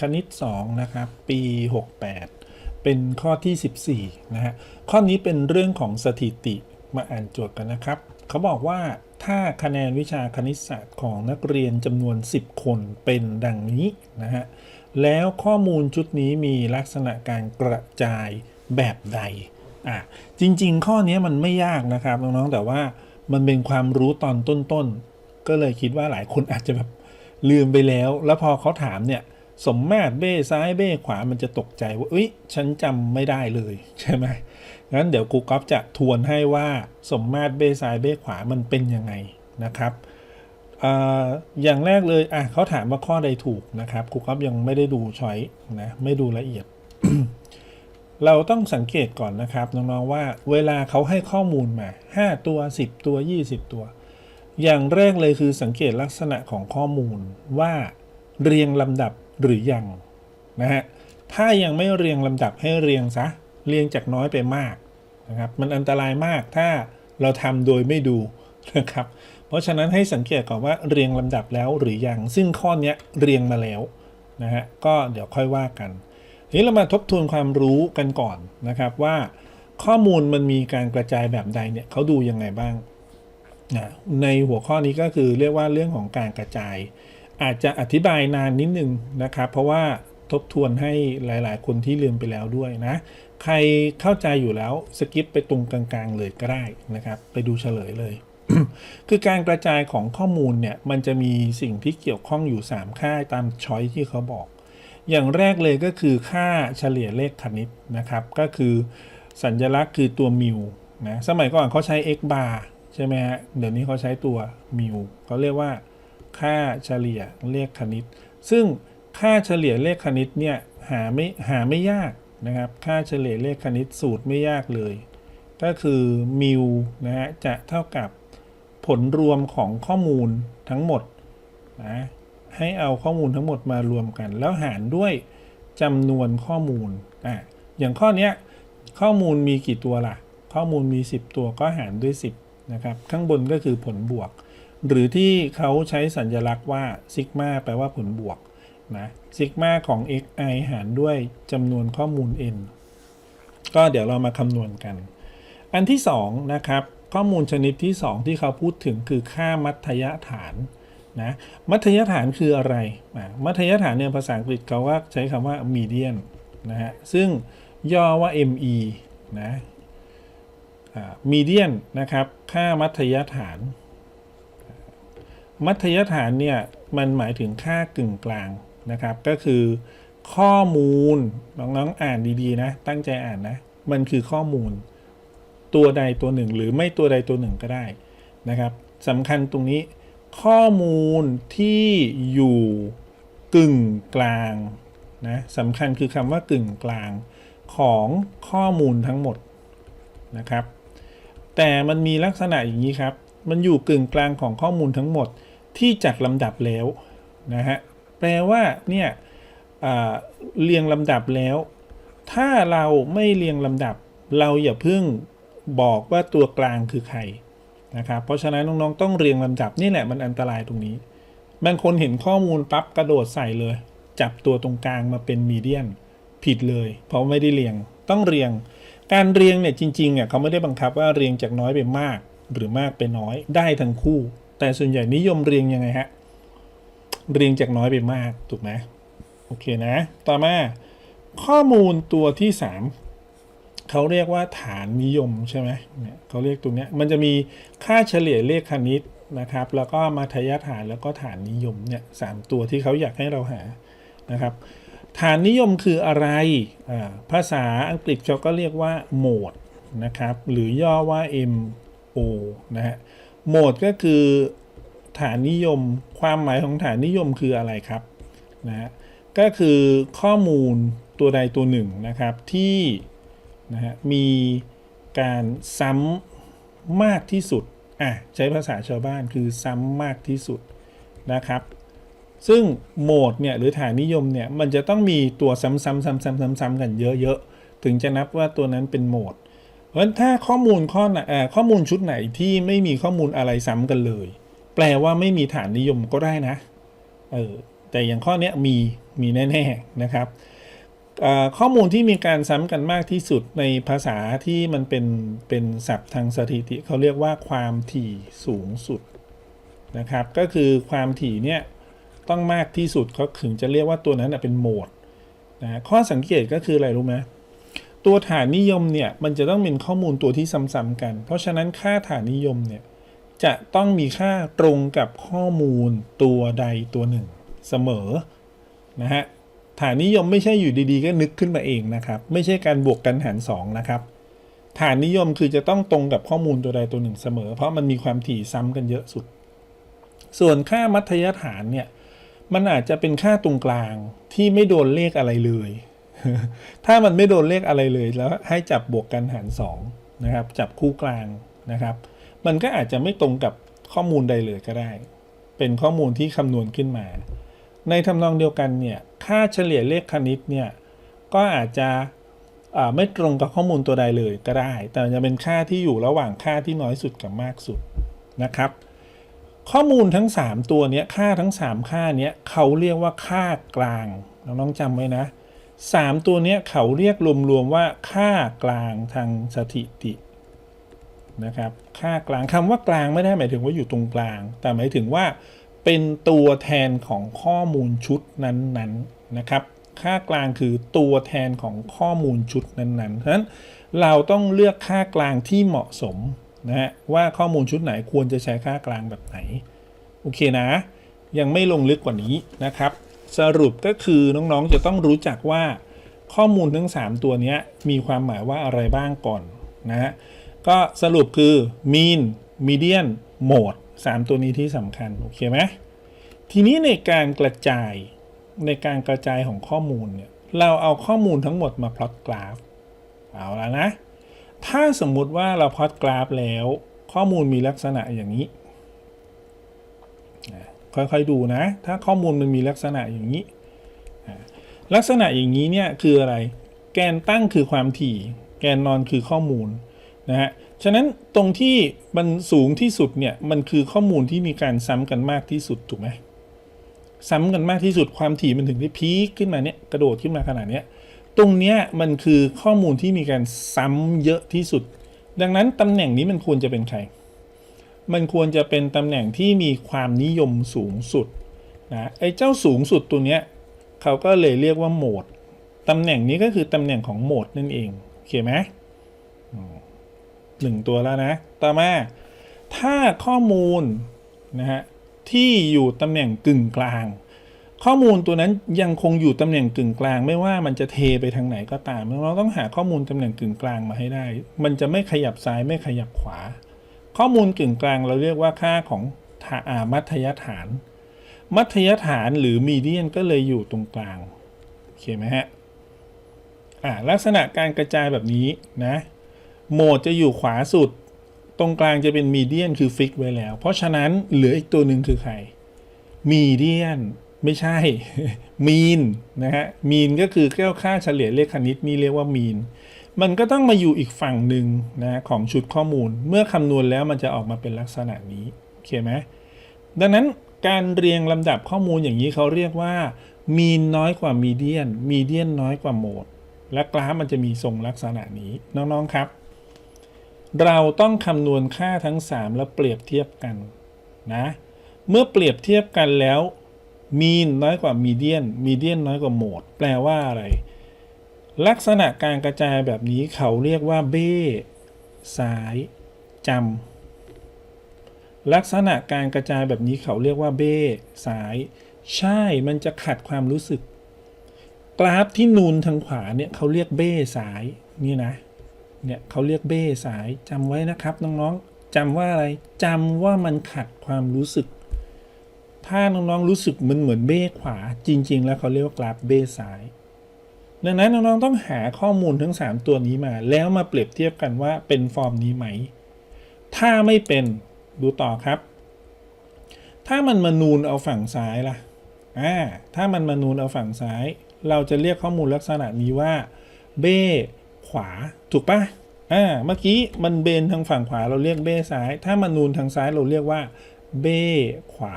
คณิต 2 นะครับ ปี 68 เป็นข้อที่ 14 นะฮะ ข้อนี้เป็นเรื่องของสถิติมาอ่านโจทย์กันนะครับ เขาบอกว่าถ้าคะแนนวิชาคณิตศาสตร์ของนักเรียนจำนวน 10 คนเป็นดังนี้นะฮะ แล้วข้อมูลชุดนี้มีลักษณะการกระจายแบบใด อะ จริง ๆ ข้อนี้มันไม่ยากนะครับน้องๆ แต่ว่ามันเป็นความรู้ตอนต้นๆ ก็เลยคิดว่าหลายคนอาจจะแบบลืมไปแล้ว แล้วพอเขาถามเนี่ย สมมาตรเบ้ซ้ายเบ้ขวามันจะตกใจว่าเอ้ยฉันจำไม่ได้เลยใช่ไหมงั้นเดี๋ยวครูก๊อฟจะทวนให้ว่าสมมาตรเบ้ซ้ายเบ้ขวามันเป็นยังไงนะครับออย่างแรกเลยอะเขาถามว่าข้อใดถูกนะครับครูก๊อฟยังไม่ได้ดูช้อยนะไม่ดูละเอียด เราต้องสังเกตก่อนนะครับน้องๆว่า เวลาเขาให้ข้อมูลมา 5 ตัว 10 ตัว 20 ตัว อย่างแรกเลยคือสังเกตลักษณะของข้อมูลว่าเรียงลำดับ หรือยังนะฮะถ้ายังไม่เรียงลำดับให้เรียงซะเรียงจากน้อยไปมากนะครับมันอันตรายมากถ้าเราทำโดยไม่ดูนะครับเพราะฉะนั้นให้สังเกตก่อนว่าเรียงลำดับแล้วหรือยัง ซึ่งข้อนี้เรียงมาแล้วนะฮะก็เดี๋ยวค่อยว่ากันทีนี้เรามาทบทวนความรู้กันก่อนนะครับว่าข้อมูลมันมีการกระจายแบบใดเนี่ยเขาดูยังไงบ้างนะในหัวข้อนี้ก็คือเรียกว่าเรื่องของการกระจาย อาจจะอธิบายนานนิดนึงนะครับ เพราะว่าทบทวนให้หลาย ๆ คนที่ลืมไปแล้วด้วยนะ ใครเข้าใจอยู่แล้วสกิปไปตรงกลางๆเลยก็ได้นะครับ ไปดูเฉลยเลย คือการกระจายของข้อมูลเนี่ยมันจะมีสิ่งที่เกี่ยวข้องอยู่ 3 ค่าตามช้อยที่เขาบอก อย่างแรกเลยก็คือค่าเฉลี่ยเลขคณิตนะครับ ก็คือสัญลักษณ์คือตัวมิวนะสมัยก่อนเขาใช้ x bar ใช่ไหมฮะเดี๋ยวนี้เขาใช้ตัวมิวเขาเรียกว่า ค่าเฉลี่ยเลขคณิต ซึ่งค่าเฉลี่ยเลขคณิตเนี่ยหาไม่หาไม่ยากนะครับ ค่าเฉลี่ยเลขคณิตสูตรไม่ยากเลย ก็คือมิวนะฮะจะเท่ากับผลรวมของข้อมูลทั้งหมดนะให้เอาข้อมูลทั้งหมดมารวมกัน แล้วหารด้วยจำนวนข้อมูลอะอย่างข้อนี้ข้อมูลมีกี่ตัวล่ะ ข้อมูลมี 10 ตัวก็หารด้วย 10นะครับข้างบนก็คือผลบวก หรือที่เขาใช้สัญลักษณ์ว่าซิกมาแปลว่าผลบวกนะซิกมาของ xi หารด้วยจำนวนข้อมูล n ก็เดี๋ยวเรามาคำนวณกัน อันที่ 2 นะครับ ข้อมูลชนิดที่ 2 ที่เขาพูดถึงคือค่ามัธยฐานนะมัธยฐานคืออะไรอะมัธยฐานเนี่ยภาษาอังกฤษเขาว่าใช้คำว่า median นะฮะซึ่งย่อว่า me นะ median นะครับ ค่ามัธยฐาน มัธยฐานเนี่ยมันหมายถึงค่ากึ่งกลางนะครับ ก็คือข้อมูลน้องๆอ่านดีๆนะ ตั้งใจอ่านนะ มันคือข้อมูลตัวใดตัวหนึ่ง หรือไม่ตัวใดตัวหนึ่งก็ได้นะครับสำคัญตรงนี้ข้อมูลที่อยู่กึ่งกลางนะสำคัญคือคำว่ากึ่งกลางของข้อมูลทั้งหมดนะครับ แต่มันมีลักษณะอย่างนี้ครับ มันอยู่กึ่งกลางของข้อมูลทั้งหมด ที่จัดลำดับแล้วนะฮะแปลว่าเนี่ยเรียงลำดับแล้ว ถ้าเราไม่เรียงลำดับ เราอย่าเพิ่งบอกว่าตัวกลางคือใครนะครับเพราะฉะนั้นน้องๆต้องเรียงลำดับนี่แหละมันอันตรายตรงนี้บางคนเห็นข้อมูลปั๊บกระโดดใส่เลย จับตัวตรงกลางมาเป็นมีเดียนผิดเลย เพราะไม่ได้เรียงต้องเรียง การเรียงเนี่ยจริงๆอะเขาไม่ได้บังคับว่าเรียงจากน้อยไปมาก หรือมากไปน้อยได้ทั้งคู่ แต่ส่วนใหญ่นิยมเรียงยังไงฮะ เรียงจากน้อยไปมาก ถูกไหมโอเคนะ ต่อมาข้อมูลตัวที่ 3เขาเรียกว่าฐานนิยมใช่ไหมเนี่ยเขาเรียกตัวนี้มันจะมีค่าเฉลี่ยเลขคณิตนะครับ แล้วก็มัธยฐานแล้วก็ฐานนิยมเนี่ยสามตัวที่เขาอยากให้เราหานะครับ ฐานนิยมคืออะไร ภาษาอังกฤษเขาก็เรียกว่าโหมดนะครับ หรือย่อว่า MO นะฮะ โหมดก็คือฐานนิยม ความหมายของฐานนิยมคืออะไรครับนะฮะก็คือข้อมูลตัวใดตัวหนึ่งนะครับที่นะฮะมีการซ้ำมากที่สุดอะใช้ภาษาชาวบ้านคือซ้ำมากที่สุดนะครับ ซึ่งโหมดเนี่ยหรือฐานนิยมเนี่ยมันจะต้องมีตัวซ้ำๆๆๆๆกันเยอะๆถึงจะนับว่าตัวนั้นเป็นโหมด เพราะฉะนั้นถ้าข้อมูลข้อไหนข้อมูลชุดไหนที่ไม่มีข้อมูลอะไรซ้ำกันเลย แปลว่าไม่มีฐานนิยมก็ได้นะเออแต่อย่างข้อนี้มีมีแน่ๆนะครับข้อมูลที่มีการซ้ำกันมากที่สุดในภาษาที่มันเป็นเป็นศัพท์ทางสถิติเขาเรียกว่าความถี่สูงสุดนะครับ ก็คือความถี่เนี่ยต้องมากที่สุดเขาถึงจะเรียกว่าตัวนั้นเป็นโหมดนะข้อสังเกตก็คืออะไรรู้ไหม ตัวฐานนิยมเนี่ยมันจะต้องเป็นข้อมูลตัวที่ซ้ำๆกัน เพราะฉะนั้นค่าฐานนิยมเนี่ยจะต้องมีค่าตรงกับข้อมูลตัวใดตัวหนึ่ง เสมอนะฮะฐานนิยมไม่ใช่อยู่ดีๆ ก็นึกขึ้นมาเองนะครับ ไม่ใช่การบวกกันหารสองนะครับ ฐานนิยมคือจะต้องตรงกับข้อมูลตัวใดตัวหนึ่งเสมอ เพราะมันมีความถี่ซ้ำกันเยอะสุด ส่วนค่ามัธยฐานเนี่ยมันอาจจะเป็นค่าตรงกลางที่ไม่โดนเลขอะไรเลย ถ้ามันไม่โดนเลขอะไรเลยแล้วให้จับบวกกันหารสองนะครับ จับคู่กลางนะครับ มันก็อาจจะไม่ตรงกับข้อมูลใดเลยก็ได้ เป็นข้อมูลที่คำนวณขึ้นมา ในทำนองเดียวกันเนี่ย ค่าเฉลี่ยเลขคณิตเนี่ย ก็อาจจะไม่ตรงกับข้อมูลตัวใดเลยก็ได้ แต่จะเป็นค่าที่อยู่ระหว่างค่าที่น้อยสุดกับมากสุดนะครับ ข้อมูลทั้ง 3 ตัวเนี้ยค่าทั้ง 3 ค่าเนี้ยเขาเรียกว่าค่ากลางน้องๆจำไว้นะ 3 ตัวนี้เขาเรียกรวมๆว่าค่ากลางทางสถิตินะครับค่ากลางคำว่ากลางไม่ได้หมายถึงว่าอยู่ตรงกลาง แต่หมายถึงว่าเป็นตัวแทนของข้อมูลชุดนั้นๆนะครับ ค่ากลางคือตัวแทนของข้อมูลชุดนั้นๆเพราะฉะนั้นเราต้องเลือกค่ากลางที่เหมาะสมนะฮะว่าข้อมูลชุดไหนควรจะใช้ค่ากลางแบบไหน โอเคนะ ยังไม่ลงลึกกว่านี้นะครับ สรุปก็คือน้องๆจะต้องรู้จักว่าข้อมูลทั้ง 3 ตัวนี้มีความหมายว่าอะไรบ้างก่อนนะฮะก็สรุปคือ mean median mode 3 ตัวนี้ที่สำคัญ โอเคไหมทีนี้ในการกระจายในการกระจายของข้อมูลเนี่ยเราเอาข้อมูลทั้งหมดมาพลอตกราฟเอาแล้วนะ ถ้าสมมุติว่าเราพลอตกราฟแล้ว ข้อมูลมีลักษณะอย่างนี้ ค่อยๆดูนะ ถ้าข้อมูลมันมีลักษณะอย่างนี้ ลักษณะอย่างนี้เนี่ยคืออะไร แกนตั้งคือความถี่ แกนนอนคือข้อมูลนะฮะ ฉะนั้นตรงที่มันสูงที่สุดเนี่ยมันคือข้อมูลที่มีการซ้ำกันมากที่สุดถูกไหมซ้ำกันมากที่สุดความถี่มันถึงได้พีคขึ้นมาเนี่ยกระโดดขึ้นมาขนาดเนี้ยตรงเนี้ยมันคือข้อมูลที่มีการซ้ำเยอะที่สุด ดังนั้นตำแหน่งนี้มันควรจะเป็นใคร มันควรจะเป็นตำแหน่งที่มีความนิยมสูงสุดนะไอ้เจ้าสูงสุดตัวเนี้ยเขาก็เลยเรียกว่าโหมดตำแหน่งนี้ก็คือตำแหน่งของโหมดนั่นเองโอเคไหมหนึ่งตัวแล้วนะ ต่อมา ถ้าข้อมูลนะฮะที่อยู่ตำแหน่งกึ่งกลาง ข้อมูลตัวนั้นยังคงอยู่ตำแหน่งกึ่งกลาง ไม่ว่ามันจะเทไปทางไหนก็ตาม เราต้องหาข้อมูลตำแหน่งกึ่งกลางมาให้ได้ มันจะไม่ขยับซ้ายไม่ขยับขวา ข้อมูลกึ่งกลางเราเรียกว่าค่าของามัธยฐาน มัธยฐานหรือมีเดียนก็เลยอยู่ตรงกลางโอเคไหมฮะอ่าลักษณะการกระจายแบบนี้นะโหมดจะอยู่ขวาสุด ตรงกลางจะเป็นมีเดียนคือฟิกไว้แล้ว เพราะฉะนั้นเหลืออีกตัวหนึ่งคือใครมีเดียนไม่ใช่มีนนะฮะมีนก็คือแก้วค่าเฉลี่ยเลขคณิตนี่เรียกว่ามีน มันก็ต้องมาอยู่อีกฝั่งหนึ่งนะของชุดข้อมูล เมื่อคำนวณแล้วมันจะออกมาเป็นลักษณะนี้โอเคไหมดังนั้นการเรียงลำดับข้อมูลอย่างนี้เขาเรียกว่า มีนน้อยกว่ามีเดียน มีเดียนน้อยกว่าโหมด และกราฟมันจะมีทรงลักษณะนี้น้องๆครับ เราต้องคำนวณค่าทั้ง 3 แล้วเปรียบเทียบกันนะเมื่อเปรียบเทียบกันแล้วมีนน้อยกว่ามีเดียนมีเดียนน้อยกว่าโหมด แปลว่าอะไร ลักษณะการกระจายแบบนี้เขาเรียกว่าเบ้ซ้ายจำลักษณะการกระจายแบบนี้เขาเรียกว่าเบ้ซ้าย ใช่มันจะขัดความรู้สึก กราฟที่นูนทางขวาเนี่ยเขาเรียกเบ้ซ้ายนี่นะเนี่ยเขาเรียกเบ้ซ้ายจำไว้นะครับน้องๆจำว่าอะไรจำว่ามันขัดความรู้สึก ถ้าน้องๆรู้สึกมันเหมือนเบ้ขวา จริง ๆ แล้วเขาเรียกว่ากราฟเบ้ซ้าย ดังนั้นน้องๆต้องหาข้อมูลทั้ง 3 ตัวนี้มา แล้วมาเปรียบเทียบกันว่าเป็นฟอร์มนี้ไหม ถ้าไม่เป็นดูต่อครับ ถ้ามันมานูนเอาฝั่งซ้ายล่ะอ่าถ้ามันมานูนเอาฝั่งซ้าย เราจะเรียกข้อมูลลักษณะนี้ว่าเบ้ขวาถูกปะอ่าเมื่อกี้มันเบนทางฝั่งขวาเราเรียกเบ้ซ้าย ถ้ามันนูนทางซ้ายเราเรียกว่าเบ้ขวา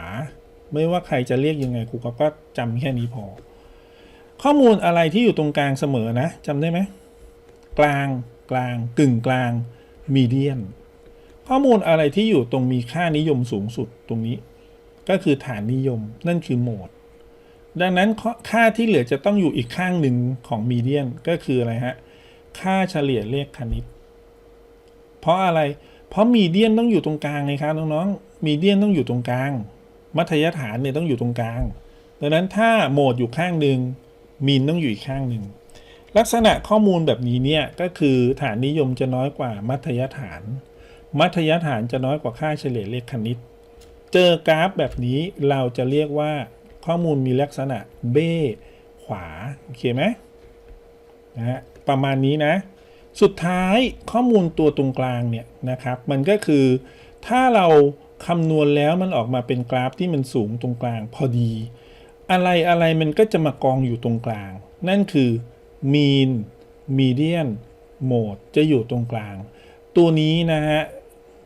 ไม่ว่าใครจะเรียกยังไงครูก็ก็จำแค่นี้พอ ข้อมูลอะไรที่อยู่ตรงกลางเสมอนะจำได้ไหมกลางกลางกึ่งกลางมีเดียนข้อมูลอะไรที่อยู่ตรงมีค่านิยมสูงสุดตรงนี้ ก็คือฐานนิยมนั่นคือโหมด ดังนั้นค่าที่เหลือจะต้องอยู่อีกข้างหนึ่งของมีเดียนก็คืออะไรฮะค่าเฉลี่ยเลขคณิต เพราะอะไร เพราะมีเดียนต้องอยู่ตรงกลางไงครับน้องๆมีเดียนต้องอยู่ตรงกลาง มัธยฐานเนี่ยต้องอยู่ตรงกลาง ดังนั้นถ้าโหมดอยู่ข้างหนึ่ง มีนต้องอยู่อีกข้างหนึ่ง ลักษณะข้อมูลแบบนี้เนี่ยก็คือฐานนิยมจะน้อยกว่ามัธยฐาน มัธยฐานจะน้อยกว่าค่าเฉลี่ยเลขคณิต เจอกราฟแบบนี้เราจะเรียกว่าข้อมูลมีลักษณะเบ้ขวาโอเคไหมนะฮะประมาณนี้นะ สุดท้ายข้อมูลตัวตรงกลางเนี่ยนะครับมันก็คือถ้าเราคำนวณแล้วมันออกมาเป็นกราฟที่มันสูงตรงกลางพอดี อะไรอะไรมันก็จะมากองอยู่ตรงกลาง นั่นคือ mean median mode จะอยู่ตรงกลาง ตัวนี้นะฮะ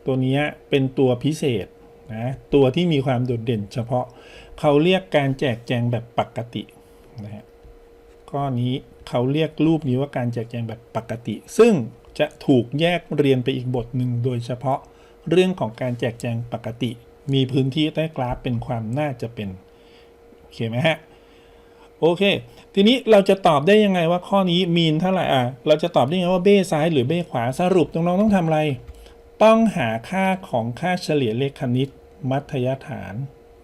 ตัวนี้เป็นตัวพิเศษนะตัวที่มีความโดดเด่นเฉพาะเขาเรียกการแจกแจงแบบปกตินะฮะข้อนี้เขาเรียกรูปนี้ว่าการแจกแจงแบบปกติ ซึ่งจะถูกแยกเรียนไปอีกบทหนึ่งโดยเฉพาะเรื่องของการแจกแจงปกติ มีพื้นที่ใต้กราฟเป็นความน่าจะเป็น อเคไหมฮะโอเค ทีนี้เราจะตอบได้ยังไงว่าข้อนี้มีนเท่าไหร่อะเราจะตอบได้ยังไงว่าเบ้ซ้ายหรือเบ้ขวาสรุปน้องๆต้องทำอะไร ต้องหาค่าของค่าเฉลี่ยเลขคณิต มัธยฐาน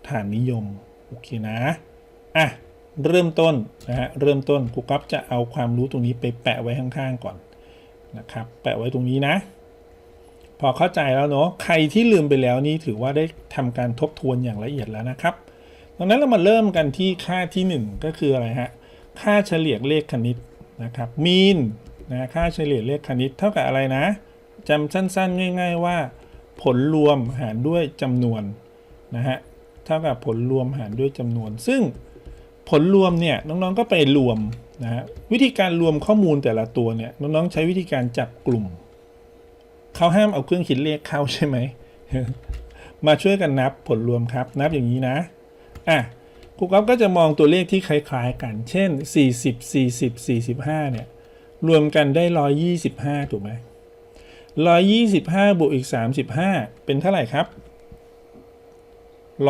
ฐานนิยมโอเคนะอะเริ่มต้นนะฮะเริ่มต้นครูกั๊บจะเอาความรู้ตรงนี้ไปแปะไว้ข้างๆก่อนนะครับ แปะไว้ตรงนี้นะ พอเข้าใจแล้วเนาะใครที่ลืมไปแล้วนี่ถือว่าได้ทำการทบทวนอย่างละเอียดแล้วนะครับ ดังนั้นเรามาเริ่มกันที่ค่าที่ 1 ก็คืออะไรฮะ ค่าเฉลี่ยเลขคณิตนะครับมีนนะค่าเฉลี่ยเลขคณิตเท่ากับอะไรนะจำสั้น ๆ ง่าย ๆ ว่า ผลรวมหารด้วยจำนวนนะฮะเท่ากับผลรวมหารด้วยจำนวน ซึ่งผลรวมเนี่ยน้องๆก็ไปรวมนะฮะวิธีการรวมข้อมูลแต่ละตัวเนี่ยน้องๆใช้วิธีการจับกลุ่มเขาห้ามเอาเครื่องคิดเลขเข้าใช่ไหมมาช่วยกันนับผลรวมครับ นับอย่างนี้นะ อะครูก๊อฟก็จะมองตัวเลขที่คล้ายๆกัน เช่น 40 40 45 เนี่ย รวมกันได้ 125 ถูกไหม125 บวกอีก 35 เป็นเท่าไหร่ครับ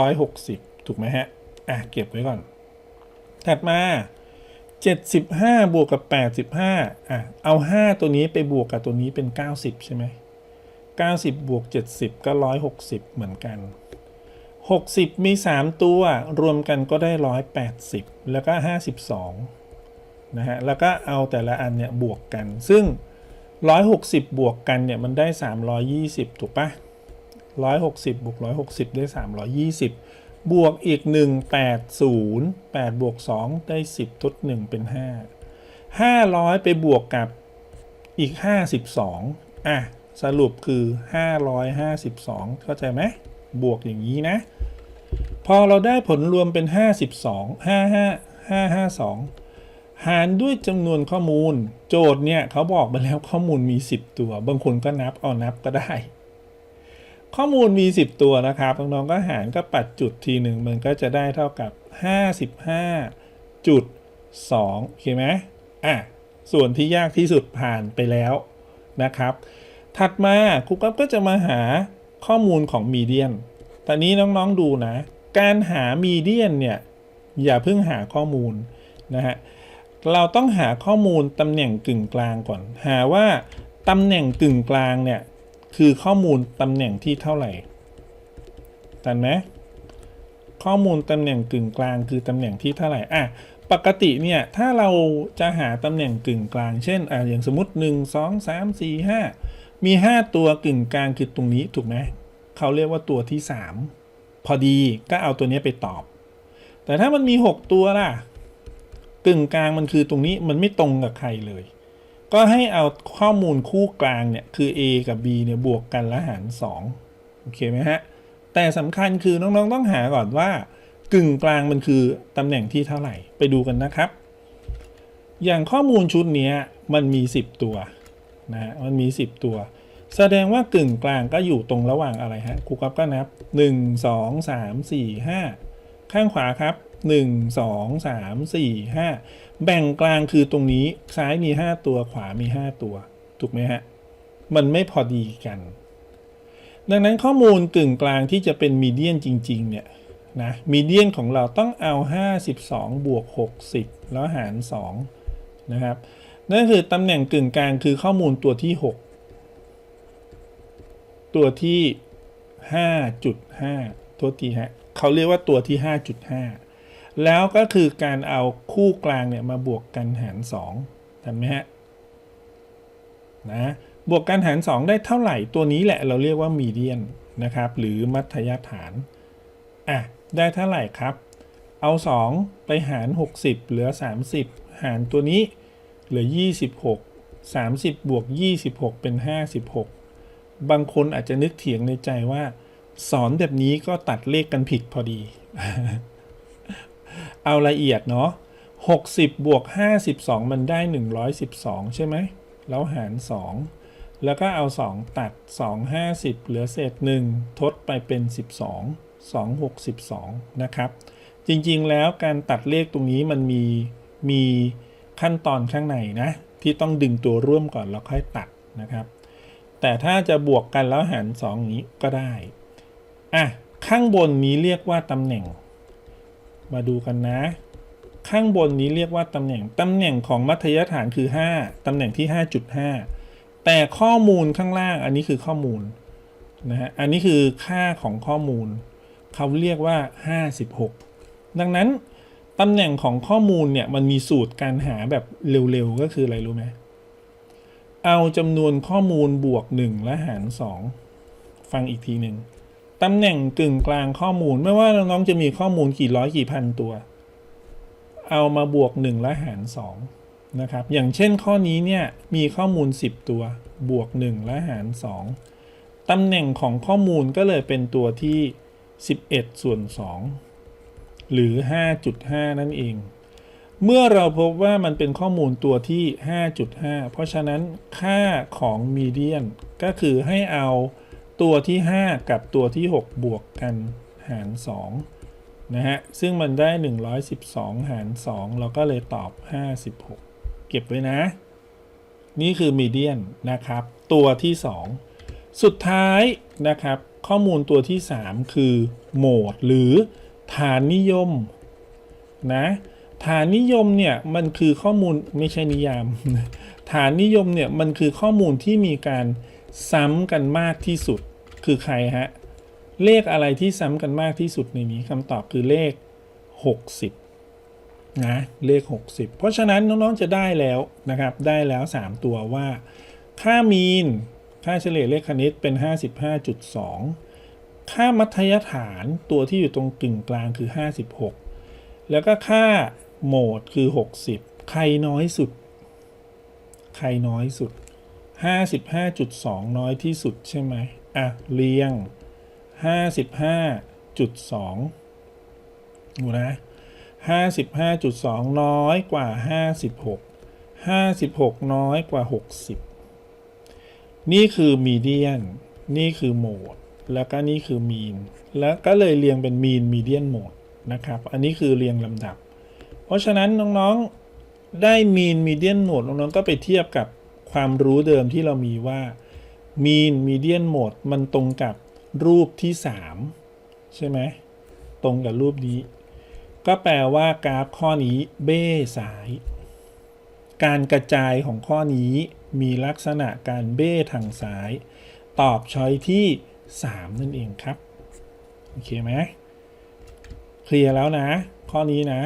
160 ถูกไหมฮะ อะ เก็บไว้ก่อน ถัดมา 75 บวกกับ 85 อะ เอา 5 ตัวนี้ไปบวกกับตัวนี้เป็น 90 ใช่ไหม 90 บวก 70 ก็ 160 เหมือนกัน 60 มี 3 ตัวรวมกันก็ได้ 180 แล้วก็ 52 นะฮะ แล้วก็เอาแต่ละอันเนี่ยบวกกัน ซึ่ง 160 บวกกันเนี่ยมันได้ 320 ถูกปะ160 บวก 160 ได้ 320 บวกอีก 180 8 บวก 2 ได้ 10 ทด 1 เป็น 5 500 ไปบวกกับอีก 52 อะ สรุปคือ 552 เข้าใจไหม บวกอย่างนี้นะ พอเราได้ผลรวมเป็น 52 55 552 หารด้วยจำนวนข้อมูล โจทย์เนี่ยเขาบอกมาแล้วข้อมูลมี 10 ตัว บางคนก็นับเอานับก็ได้ ข้อมูลมี 10 ตัวนะครับน้องๆก็หารก็ปัดจุดทีหนึ่งมันก็จะได้เท่ากับ 55จุด2โอเคไหมอะส่วนที่ยากที่สุดผ่านไปแล้วนะครับ ถัดมาครูก๊อฟก็จะมาหา ข้อมูลของมีเดียนตอนนี้น้องๆดูนะ การหามีเดียนเนี่ย อย่าเพิ่งหาข้อมูลนะฮะ เราต้องหาข้อมูลตำแหน่งกึ่งกลางก่อน หาว่าตำแหน่งกึ่งกลางเนี่ยคือข้อมูลตำแหน่งที่เท่าไหร่ตันไหมข้อมูลตำแหน่งกึ่งกลางคือตำแหน่งที่เท่าไหร่อะปกติเนี่ยถ้าเราจะหาตำแหน่งกึ่งกลาง เช่นอะอย่างสมมติ 1 2 3 4 5 มี 5 ตัวกึ่งกลางคือตรงนี้ถูกไหมเขาเรียกว่าตัวที่ 3 พอดีก็เอาตัวนี้ไปตอบ แต่ถ้ามันมี 6 ตัวล่ะ กึ่งกลางมันคือตรงนี้มันไม่ตรงกับใครเลย ก็ให้เอาข้อมูลคู่กลางเนี่ยคือ A กับ B เนี่ยบวกกันแล้วหาร2โอเคไหมฮะ แต่สำคัญคือน้องๆต้องหาก่อนว่า กึ่งกลางมันคือตำแหน่งที่เท่าไหร่ไปดูกันนะครับ อย่างข้อมูลชุดนี้มันมี 10 ตัว นะฮะมันมี 10 ตัว แสดงว่ากึ่งกลางก็อยู่ตรงระหว่างอะไรฮะครูก๊อฟก็นับ 1 2 3 4 5 ข้างขวาครับหนึ่งสองสามสี่ห้าแบ่งกลางคือตรงนี้ซ้ายมีห้าตัวขวามีห้าตัว ถูกไหมฮะ มันไม่พอดีกัน ดังนั้นข้อมูลกึ่งกลางที่จะเป็นมีเดียนจริง ๆ เนี่ยนะมีเดียนของเราต้องเอา 52 บวก 60 แล้วหาร 2 นะครับ นั่นคือตำแหน่งกึ่งกลางคือข้อมูลตัวที่ 6 ตัวที่ 5.5 ตัวทีฮะเขาเรียกว่าตัวที่ 5.5 แล้วก็คือการเอาคู่กลางเนี่ยมาบวกกันหาร2ทันไหมฮะนะบวกกันหาร 2 ได้เท่าไหร่ตัวนี้แหละเราเรียกว่ามีเดียนนะครับหรือมัธยฐานอะได้เท่าไหร่ครับ เอา 2 ไปหาร 60 เหลือ 30 หารตัวนี้ เหลือ 26 30 บวก 26 เป็น 56 บางคนอาจจะนึกเถียงในใจว่า สอนแบบนี้ก็ตัดเลขกันผิดพอดี เอาละเอียดเนาะ60 บวก 52 มันได้ 112 ใช่ไหม แล้วหาร 2 แล้วก็เอา 2 ตัด 2 50 เหลือเศษ 1 ทดไปเป็น 12 2 62 นะครับ จริงๆแล้วการตัดเลขตรงนี้มันมีมี ขั้นตอนข้างในนะที่ต้องดึงตัวร่วมก่อนแล้วค่อยตัดนะครับ แต่ถ้าจะบวกกันแล้วหาร2นี้ก็ได้อะข้างบนนี้เรียกว่าตำแหน่ง มาดูกันนะ ข้างบนนี้เรียกว่าตำแหน่งตำแหน่งของมัธยฐานคือ 5ตำแหน่งที่ 5.5 แต่ข้อมูลข้างล่างอันนี้คือข้อมูลนะฮะอันนี้คือค่าของข้อมูล เขาเรียกว่า 56 ดังนั้น ตำแหน่งของข้อมูลเนี่ยมันมีสูตรการหาแบบเร็วๆ ก็คืออะไรรู้ไหมเอาจำนวนข้อมูลบวก 1 และหาร 2 ฟังอีกทีหนึ่งตำแหน่งกึ่งกลางข้อมูล ไม่ว่าน้องๆจะมีข้อมูลกี่ร้อยกี่พันตัว เอามาบวก 1 และหาร 2 นะครับ อย่างเช่นข้อนี้เนี่ยมีข้อมูล 10 ตัว บวก 1 และหาร 2ตำแหน่งของข้อมูลก็เลยเป็นตัวที่ 11 ส่วน 2 หรือ 5.5 นั่นเอง เมื่อเราพบว่ามันเป็นข้อมูลตัวที่ 5.5 เพราะฉะนั้นค่าของมีเดียนก็คือให้เอาตัวที่ 5 กับตัวที่ 6 บวกกันหาร 2 นะฮะ ซึ่งมันได้ 112 หาร 2 เราก็เลยตอบ 56 เก็บไว้นะ นี่คือมีเดียนนะครับ ตัวที่ 2 สุดท้ายนะครับ ข้อมูลตัวที่ 3 คือโหมดหรือ ฐานนิยมนะฐานนิยมเนี่ยมันคือข้อมูลไม่ใช่นิยาม ฐานนิยมเนี่ยมันคือข้อมูลที่มีการซ้ำกันมากที่สุดคือใครฮะเลขอะไรที่ซ้ำกันมากที่สุดในนี้คำตอบคือเลข 60นะเลข 60 เพราะฉะนั้นน้องๆจะได้แล้วนะครับได้แล้ว 3 ตัวว่า ค่ามีนค่าเฉลี่ยเลขคณิตเป็น 55.2 ค่ามัธยฐานตัวที่อยู่ตรงกึ่งกลางคือ 56 แล้วก็ค่าโหมดคือ 60 ใครน้อยสุด ใครน้อยสุด 55.2 น้อยที่สุดใช่ไหมอะ เรียง 55.2ดูนะ55.2 น้อยกว่า 56 56 น้อยกว่า 60 นี่คือมีเดียน นี่คือโหมด แล้วก็นี่คือมีนแล้วก็เลยเรียงเป็นมีนมีเดียนโหมดนะครับ อันนี้คือเรียงลำดับ เพราะฉะนั้นน้องๆ ได้มีนมีเดียนโหมดน้องๆ ก็ไปเทียบกับความรู้เดิมที่เรามีว่ามีนมีเดียนโหมดมันตรงกับรูปที่ 3 ใช่ไหม ตรงกับรูปนี้ ก็แปลว่ากราฟข้อนี้เบ้ซ้าย การกระจายของข้อนี้มีลักษณะการเบ้ทางซ้าย ตอบช้อยที่ 3 นั่นเองครับ โอเคไหมเคลียร์แล้วนะ ข้อนี้นะ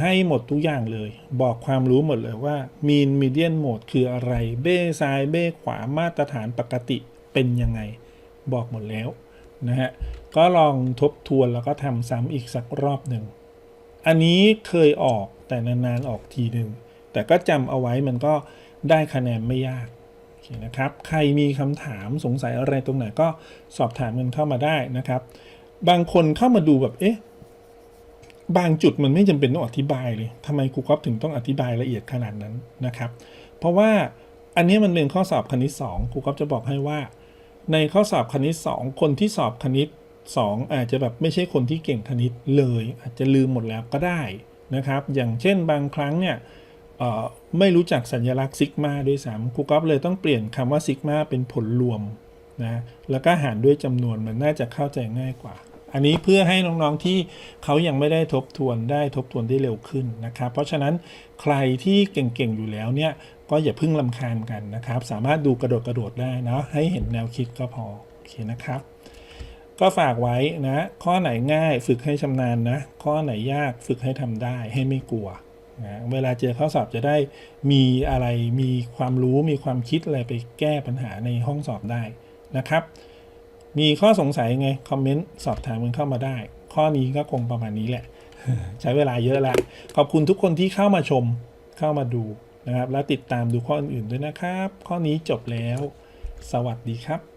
ให้หมดทุกอย่างเลย บอกความรู้หมดเลยว่า mean median mode คืออะไร เบ้ซ้ายเบ้ขวามาตรฐานปกติเป็นยังไง บอกหมดแล้วนะฮะ ก็ลองทบทวนแล้วก็ทำซ้ำอีกสักรอบหนึ่ง อันนี้เคยออกแต่นานๆออกทีหนึ่งแต่ก็จำเอาไว้มันก็ได้คะแนนไม่ยาก คนะครับ ใครมีคำถามสงสัยอะไรตรงไหนก็สอบถามกันเข้ามาได้นะครับ บางคนเข้ามาดูแบบเอ๊ะบางจุดมันไม่จำเป็นต้องอธิบายเลยทำไมครูก๊อฟถึงต้องอธิบายละเอียดขนาดนั้นนะครับ เพราะว่าอันนี้มันเป็นข้อสอบคณิต2ครูก๊อฟจะบอกให้ว่า ในข้อสอบคณิต 2 คนที่สอบคณิต 2 อาจจะแบบไม่ใช่คนที่เก่งคณิตเลย อาจจะลืมหมดแล้วก็ได้นะครับ อย่างเช่นบางครั้งเนี่ย ไม่รู้จักสัญลักษณ์ซิกมาด้วยซ้ำครูก๊อฟเลยต้องเปลี่ยนคำว่าซิกมาเป็นผลรวมนะแล้วก็หารด้วยจำนวนมันน่าจะเข้าใจง่ายกว่า อันนี้เพื่อให้น้องๆที่เขายังไม่ได้ทบทวนได้ทบทวนได้เร็วขึ้นนะครับ เพราะฉะนั้นใครที่เก่งๆอยู่แล้วเนี่ยก็อย่าพิ่งลำคาญกันนะครับ สามารถดูกระโดดกระโดดได้นะให้เห็นแนวคิดก็พอโอเคนะครับ ก็ฝากไว้นะ ข้อไหนง่ายฝึกให้ชำนาญนะ ข้อไหนยากฝึกให้ทำได้ให้ไม่กลัว นะเวลาเจอข้อสอบจะได้มีอะไรมีความรู้มีความคิดอะไรไปแก้ปัญหาในห้องสอบได้นะครับ มีข้อสงสัยไงคอมเมนต์สอบถามกันเข้ามาได้ ข้อนี้ก็คงประมาณนี้แหละ ใช้เวลาเยอะละขอบคุณทุกคนที่เข้ามาชมเข้ามาดูนะครับ และติดตามดูข้ออื่นๆด้วยนะครับ ข้อนี้จบแล้ว สวัสดีครับ